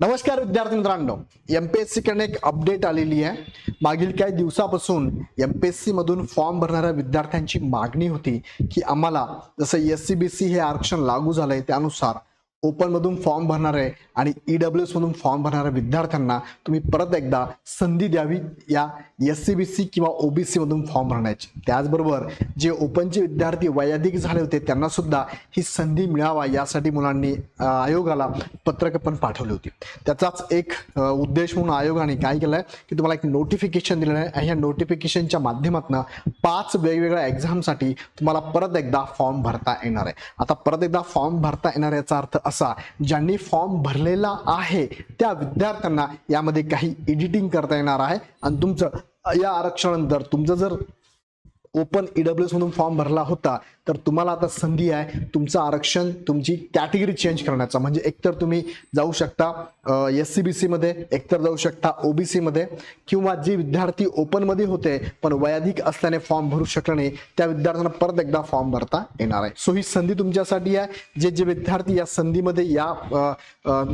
नमस्कार विद्यार्थी मित्रांनो एम पी एसकडे एक अपडेट आलेली आहे. मागील काही दिवसापासून एम पी एस सी मधून फॉर्म भरणाऱ्या विद्यार्थ्यांची मागणी होती की आम्हाला जसं एस सी बी सी हे आरक्षण लागू झालंय त्यानुसार ओपनमधून फॉर्म फॉर्म भरणारे आणि ई डब्ल्यू मधून फॉर्म भरणाऱ्या विद्यार्थ्यांना तुम्ही परत एकदा संधी द्यावी या एस सी बी सी किंवा ओ बी मधून फॉर्म भरण्याची. त्याचबरोबर जे ओपनचे विद्यार्थी वैयाधिक झाले होते त्यांना सुद्धा ही संधी मिळावा यासाठी मुलांनी आयोगाला पत्रक पण पाठवली होती. त्याचाच एक उद्देश म्हणून आयोगाने काय केलंय की तुम्हाला एक नोटिफिकेशन दिलेलं आहे आणि ह्या नोटिफिकेशनच्या माध्यमातून पाच वेगवेगळ्या एक्झामसाठी तुम्हाला परत एकदा फॉर्म भरता येणार आहे. आता परत एकदा फॉर्म भरता येणार याचा अर्थ असा ज्यांनी फॉर्म भरलेला आहे त्या विद्यार्थ्यांना यामध्ये काही एडिटिंग करता येणार आहे. आणि तुमचं या आरक्षणानंतर तुमचं जर ओपन ईडब्ल्यू एस मधून फॉर्म भरला होता तर तुम्हाला आता संधी आहे तुमचं आरक्षण तुमची कॅटेगरी चेंज करण्याचा. म्हणजे एकतर तुम्ही जाऊ शकता एस सी बी सी मध्ये एकतर जाऊ शकता ओबीसी मध्ये किंवा जे विद्यार्थी ओपनमध्ये होते पण वयाधिक असल्याने फॉर्म भरू शकले नाही त्या विद्यार्थ्यांना परत एकदा फॉर्म भरता येणार आहे. सो ही संधी तुमच्यासाठी आहे. जे जे विद्यार्थी या संधीमध्ये या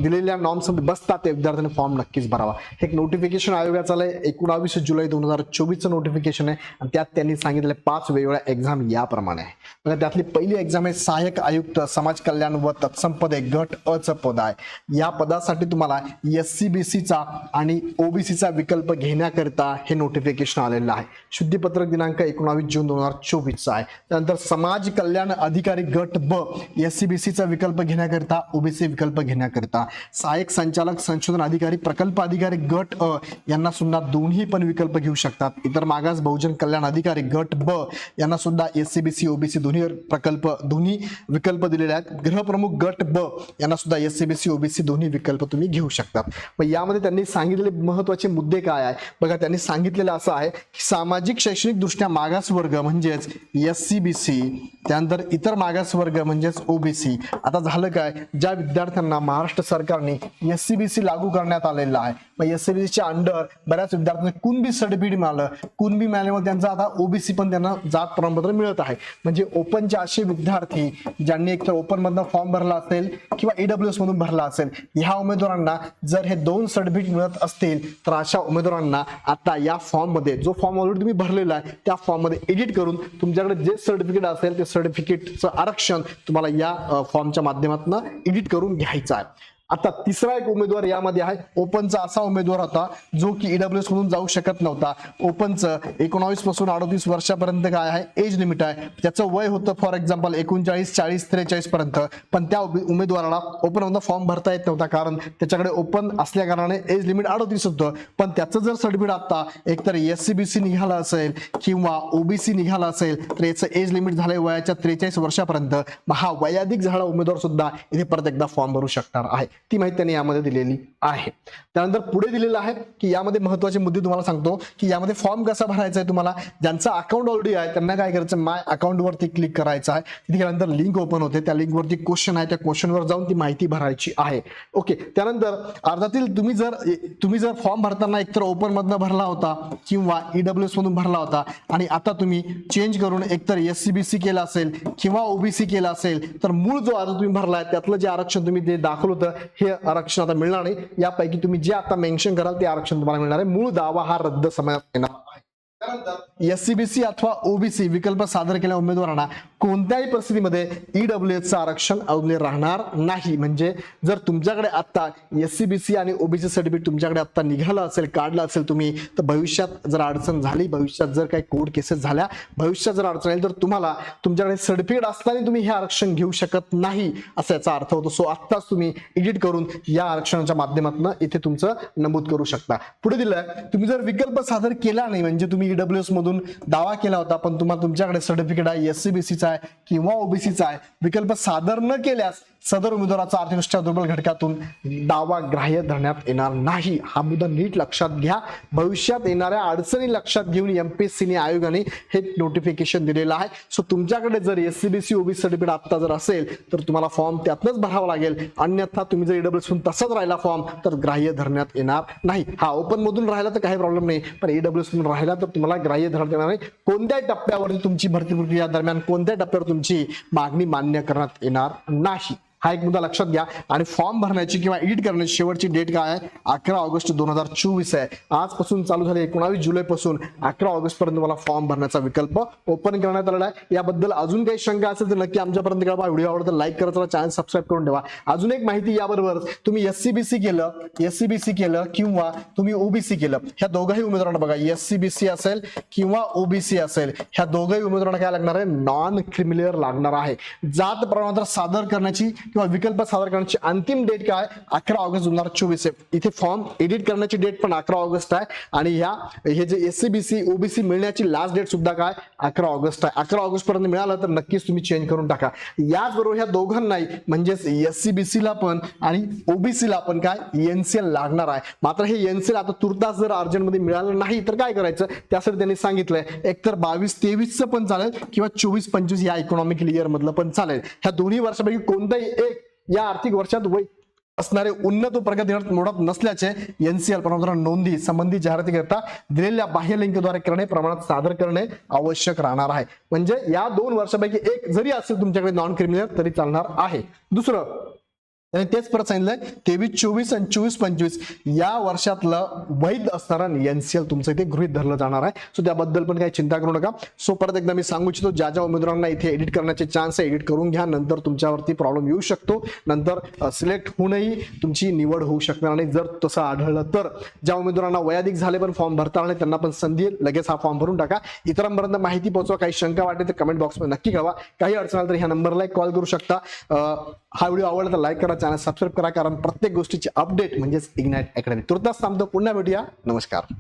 दिलेल्या नॉर्म्स बसतात त्या विद्यार्थ्यांनी फॉर्म नक्कीच भरावा. हे एक नोटिफिकेशन आयोगाचं आहे एकोणावीस जुलै दोन हजार चोवीसचं नोटिफिकेशन आहे. आणि त्यात त्यांनी सांगितलं पाच वेगवेगळ्या एक्झाम याप्रमाणे. आहे बघा त्यातली पहिली एक्झाम आहे सहाय्यक आयुक्त समाज कल्याण व तत्सम पदे गट अचं पद आहे. या पदासाठी तुम्हाला एस सी बी सीचा आणि ओबीसीचा विकल्प घेण्याकरिता हे नोटिफिकेशन आलेलं आहे. शुद्धीपत्रक दिनांक एकोणावीस जून दोन हजार चोवीसचा आहे. त्यानंतर समाज कल्याण अधिकारी गट ब एस सी बी सीचा विकल्प घेण्याकरिता ओबीसी विकल्प घेण्याकरिता. सहाय्यक संचालक संशोधन अधिकारी प्रकल्प अधिकारी गट अ यांना सुद्धा दोन्ही पण विकल्प घेऊ शकतात. इतर मागास बहुजन कल्याण अधिकारी गट ब यांना सुद्धा S C B C OBC दोन्ही प्रकल्प दोन्ही विकल्प दिलेले आहेत. गृहप्रमुख गट ब यांना सुद्धा S C B C OBC दोन्ही विकल्प तुम्ही घेऊ शकतात मग यामध्ये त्यांनी सांगितलेले महत्त्वाचे मुद्दे काय आहे बघा त्यांनी सांगितलेलं असं आहे की सामाजिक शैक्षणिक दृष्ट्या मागास वर्ग म्हणजेच एस सी बी सी त्यानंतर इतर मागास वर्ग म्हणजेच ओबीसी आता झालं काय? ज्या विद्यार्थ्यांना महाराष्ट्र सरकारने एस सी बी सी लागू करण्यात आलेला आहे मग एस सी बी सीच्या अंडर बऱ्याच विद्यार्थ्यांना कुणबी सर्टिफिकेट मिळालं? कुणबी मिळाल्यामुळे त्यांचा आता ओबीसी पण त्यांना जात प्रमाणपत्र मिळत आहे. म्हणजे ओपनचे असे विद्यार्थी ज्यांनी एकतर ओपन मधनं फॉर्म भरला असेल किंवा ईडब्ल्यू एस मधून भरला असेल ह्या उमेदवारांना जर हे दोन सर्टिफिकेट मिळत असतील तर अशा उमेदवारांना आता या फॉर्ममध्ये जो फॉर्म ऑलरेडी तुम्ही भरलेला आहे त्या फॉर्ममध्ये एडिट करून तुमच्याकडे जे सर्टिफिकेट असेल ते सर्टिफिकेटचं आरक्षण तुम्हाला या फॉर्मच्या माध्यमातून एडिट करून घ्यायचं आहे. आता तिसरा एक उमेदवार यामध्ये आहे. ओपनचा असा उमेदवार होता जो की ईडब्ल्यू एस मधून जाऊ शकत नव्हता. ओपनचं एकोणावीसपासून अडतीस वर्षापर्यंत काय आहे? एज लिमिट आहे. त्याचं वय होतं फॉर एक्झाम्पल एकोणचाळीस चाळीस त्रेचाळीस पर्यंत. पण त्या उमेदवाराला ओपन मधून फॉर्म भरता येत नव्हता कारण त्याच्याकडे ओपन असल्या कारणाने एज लिमिट अडतीस होतं. पण त्याचं जर सर्टिफिकेट आता एकतर एस सी बी सी निघालं असेल किंवा ओबीसी निघाला असेल तर याचं एज लिमिट झालंय वयाच्या त्रेचाळीस वर्षापर्यंत. हा वयाधिक झाला उमेदवार सुद्धा इथे परत एकदा फॉर्म भरू शकणार आहे. ती माहिती त्यांनी यामध्ये दिलेली आहे. त्यानंतर पुढे दिलेलं आहे की यामध्ये महत्त्वाचे मुद्दे तुम्हाला सांगतो की यामध्ये फॉर्म कसा भरायचा आहे तुम्हाला? ज्यांचा अकाउंट ऑलरेडी आहे त्यांना काय करायचं? माय अकाउंटवरती क्लिक करायचं आहे. तिथे गेल्यानंतर लिंक ओपन होते. त्या लिंकवरती क्वेश्चन आहे. त्या क्वेश्चनवर जाऊन ती माहिती भरायची आहे. ओके त्यानंतर अर्धातील तुम्ही जर तुम्ही जर फॉर्म भरताना एकतर ओपनमधनं भरला होता किंवा ईडब्ल्यू एस मधून भरला होता आणि आता तुम्ही चेंज करून एकतर एस सी बी सी केला असेल किंवा ओबीसी केला असेल तर मूळ जो अर्ज तुम्ही भरला आहे त्यातलं जे आरक्षण तुम्ही ते दाखल होतं हे आरक्षण आता मिळणार नाही. यापैकी तुम्ही जे आता मेन्शन कराल ते आरक्षण तुम्हाला मिळणार आहे. मूळ दावा हा रद्द समयात येणार आहे. एस सी बी सी अथवा ओबीसी विकल्प सादर केलेल्या उमेदवारांना कोणत्याही परिस्थितीमध्ये ईडब्ल्यू चं आरक्षण अवलंबले राहणार नाही. म्हणजे जर तुमच्याकडे आत्ता एस सी बी सी आणि ओबीसी सर्टिफिकेट तुमच्याकडे आत्ता निघालं असेल काढलं असेल तुम्ही तर भविष्यात जर अडचण झाली भविष्यात जर काही कोर्ट केसेस झाल्या भविष्यात जर अडचण आली तर तुम्हाला तुमच्याकडे सर्टिफिकेट असताना तुम्ही हे आरक्षण घेऊ शकत नाही असा याचा अर्थ होतो. सो आत्ताच तुम्ही एडिट करून या आरक्षणाच्या माध्यमातून इथे तुमचं नमूद करू शकता. पुढे दिलं तुम्ही जर विकल्प सादर केला नाही म्हणजे तुम्ही ईडब्ल्यू एस मधून दावा केला होता पण तुम्हाला तुमच्याकडे सर्टिफिकेट आहे एस सी बी सीचा आहे किंवा ओबीसीचा आहे. विकल्प सादर न केल्यास सदर उमेदवाराचा आर्थिकदृष्ट्या दुर्बल घटकातून दावा ग्राह्य धरण्यात येणार नाही. हा मुद्दा नीट लक्षात घ्या. भविष्यात येणाऱ्या अडचणी लक्षात घेऊन एमपीएससीने आयोगाने हे नोटिफिकेशन दिलेलं आहे. सो तुमच्याकडे जर S C B C OBC certificate आता जर असेल तर तुम्हाला फॉर्म त्यातनंच भरावा लागेल. अन्यथा तुम्ही जर ईडब्ल्यू तसाच राहिला फॉर्म तर ग्राह्य धरण्यात येणार नाही. हा ओपन मधून राहिला तर काही प्रॉब्लेम नाही. पण ईडब्ल्यू मधून राहिला तर तुम्हाला ग्राह्य धरण्यात येणार नाही. कोणत्याही टप्प्यावरती तुमची भरती प्रक्रिया दरम्यान कोणत्या टप्प्यावर तुमची मागणी मान्य करण्यात येणार नाही. हा एक मुद्दा लक्षात घ्या. आणि फॉर्म भरण्याची किंवा एडिट करण्याची शेवटची डेट काय आहे? अकरा ऑगस्ट दोन हजार चोवीस आहे. आजपासून चालू झाले एकोणावीस जुलै पासून अकरा ऑगस्ट पर्यंत मला फॉर्म भरण्याचा विकल्प ओपन करण्यात आलेला आहे. याबद्दल अजून काही शंका असेल तर नक्की आमच्यापर्यंत कळवा. व्हिडिओ आवडतं लाईक करायचा चॅनल सबस्क्राईब करून ठेवा. अजून एक माहिती याबरोबर तुम्ही एससीबीसी केलं एससीबीसी केलं किंवा तुम्ही ओबीसी केलं ह्या दोघाही उमेदवारांना बघा. एससीबीसी असेल किंवा ओबीसी असेल ह्या दोघंही उमेदवारांना काय लागणार आहे? नॉन क्रिमिनल लागणार आहे. जात प्रमाणपत्र सादर करण्याची किंवा विकल्प सादर करण्याची अंतिम डेट काय अकरा ऑगस्ट दोन हजार चोवीस आहे. इथे फॉर्म एडिट करण्याची डेट पण अकरा ऑगस्ट आहे. आणि ह्या हे जे एससीबीसी ओबीसी मिळण्याची लास्ट डेट सुद्धा काय अकरा ऑगस्ट आहे. अकरा ऑगस्ट पर्यंत मिळालं तर नक्कीच तुम्ही चेंज करून टाका. याचबरोबर ह्या दोघांनाही म्हणजेच एससीबीसी ला पण आणि ओबीसीला पण काय? एनसीएल लागणार आहे. मात्र हे एनसीएल आता तुर्तास जर अर्जंटमध्ये मिळालं नाही तर काय करायचं? त्यासाठी त्यांनी सांगितलंय एकतर बावीस तेवीसचं पण चालेल किंवा चोवीस पंचवीस या इकॉनॉमिक इयर मधलं पण चालेल. ह्या दोन्ही वर्षापैकी कोणतंही एक या आर्थिक वर्षात वय असणारे उन्नत व प्रगती मोडत नसल्याचे एनसीएल परंतु नोंदी संबंधित जाहिरातीकरता दिलेल्या बाह्य लिंकद्वारे करणे प्रमाणात सादर करणे आवश्यक राहणार आहे. म्हणजे या दोन वर्षापैकी एक जरी असेल तुमच्याकडे नॉन क्रिमिनल तरी चालणार आहे. दुसरं त्याने तेच परत सांगितलंय तेवीस चोवीस आणि चोवीस पंचवीस. या वर्षातलं वैध असणारा एनसीएल तुमचं इथे गृहित धरलं जाणार आहे. सो त्याबद्दल पण काही चिंता करू नका. सो परत एकदा मी सांगू इच्छितो ज्या ज्या उमेदवारांना इथे एडिट करण्याचे चान्स आहे एडिट करून घ्या. नंतर तुमच्यावरती प्रॉब्लेम येऊ शकतो. नंतर सिलेक्ट होऊनही तुमची निवड होऊ शकणार आणि जर तसं आढळलं तर. ज्या उमेदवारांना वयाधिक झाले पण फॉर्म भरता आले त्यांना पण संधी लगेच हा फॉर्म भरून टाका. इतरांपर्यंत माहिती पोहोचवा. काही शंका वाटली तर कमेंट बॉक्समध्ये नक्की कळवा. काही अडचण आली तर ह्या नंबरला कॉल करू शकता. हा व्हिडिओ आवडला तर लाईक करा चॅनल सबस्क्राईब करा कारण प्रत्येक गोष्टीची अपडेट म्हणजेच इग्नाइट अकॅडमी तुर्तास थांबतो पुन्हा भेटूया. नमस्कार.